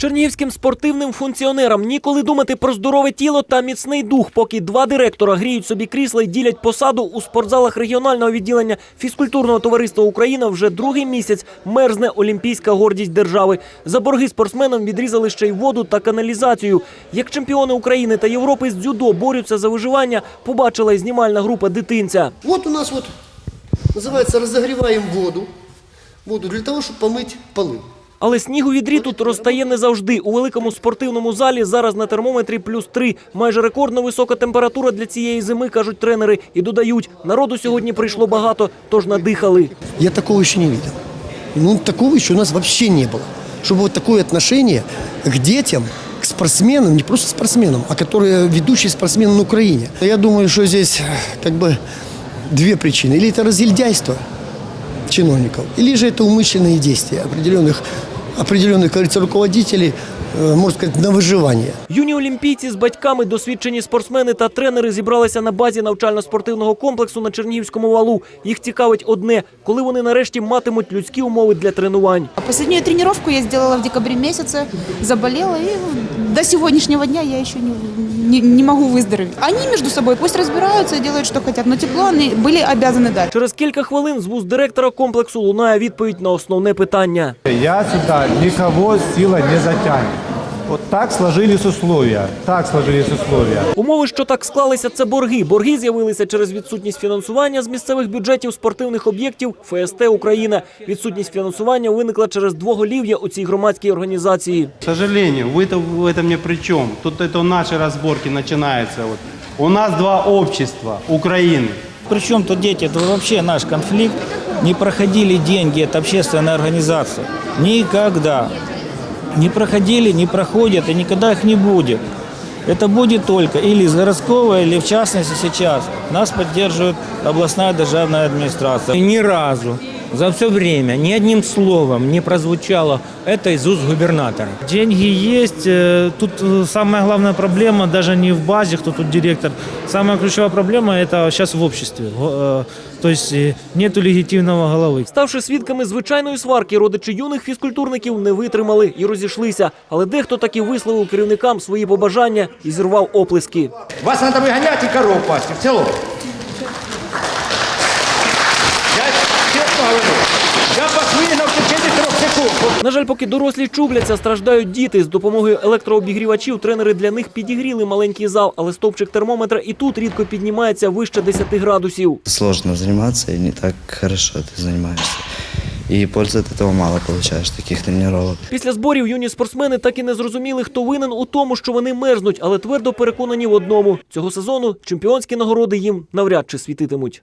Чернігівським спортивним функціонерам ніколи думати про здорове тіло та міцний дух, поки два директора гріють собі крісла і ділять посаду у спортзалах регіонального відділення фізкультурного товариства Україна вже другий місяць мерзне олімпійська гордість держави. За борги спортсменам відрізали ще й воду та каналізацію. Як чемпіони України та Європи з дзюдо борються за виживання, побачила й знімальна група дитинця. Вот у нас вот называется разогреваем воду, воду для того, чтобы помыть полы. Але снігу відрі тут розтає не завжди. У великому спортивному залі зараз на термометрі плюс три. Майже рекордно висока температура для цієї зими, кажуть тренери. І додають, народу сьогодні прийшло багато, тож надихали. Я такого еще не видел. Ну, такого еще у нас вообще не было. Чтобы вот такое отношение к детям, к спортсменам, не просто спортсменам, а которые ведущие спортсмены на Украине. Я думаю, что здесь как бы две причины. Или это разгильдяйство чиновников, или же это умышленные действия определенных, определенных, как говорится, руководителей, э, можно сказать, на выживание. Юні олімпійці з батьками, досвідчені спортсмени та тренери зібралися на базі навчально-спортивного комплексу на Чернігівському валу. Їх цікавить одне, коли вони нарешті матимуть людські умови для тренувань. А Последнюю тренировку я сделала в декабре месяце, заболела, и до сегодняшнего дня я еще не, не, не могу выздороветь. Они между собой пусть разбираются и делают, что хотят, но тепло они были обязаны дать. Через кілька хвилин з вуз директора комплексу лунає відповідь на основне питання. Я сюда никого сила не затянет. Вот так сложились условия. Так сложились условия. Умови, що так склалися, це борги. Борги з'явилися через відсутність фінансування з місцевих бюджетів спортивних об'єктів ФСТ Україна. Відсутність фінансування виникла через двоголів'я у цій громадській організації. К сожалению, вы-то в этом не при чем. Тут это наши разборки начинаются. Вот. У нас два общества Украины. Причем тут дети, это вообще наш конфликт. Не проходили деньги от общественной организации. Никогда. Не проходили, не проходят и никогда их не будет. Это будет только или из городского, или в частности сейчас. Нас поддерживает областная державная администрация. И ни разу за все время ни одним словом не прозвучало это из уст губернатора. Деньги есть. э, Тут э, самая главная проблема даже не в базе, кто тут директор. Самая ключевая проблема это сейчас в обществе. Го- э, То есть э, нету легитимного головы. Ставши свідками звичайної сварки, родичі юних фізкультурників не витримали і розійшлися. Але дехто таки висловив керівникам свої побажання і зірвав оплески. Вас треба виганяти і коров пасти в село. На жаль, поки дорослі чубляться, страждають діти. З допомогою електрообігрівачів тренери для них підігріли маленький зал, але стовпчик термометра і тут рідко піднімається вище 10 градусів. Сложно заниматься и не так хорошо ты занимаешься. И пользы от этого мало получаешь, таких тренировок. Після зборів юні спортсмени так і не зрозуміли, хто винен у тому, що вони мерзнуть, але твердо переконані в одному: цього сезону чемпіонські нагороди їм навряд чи світитимуть.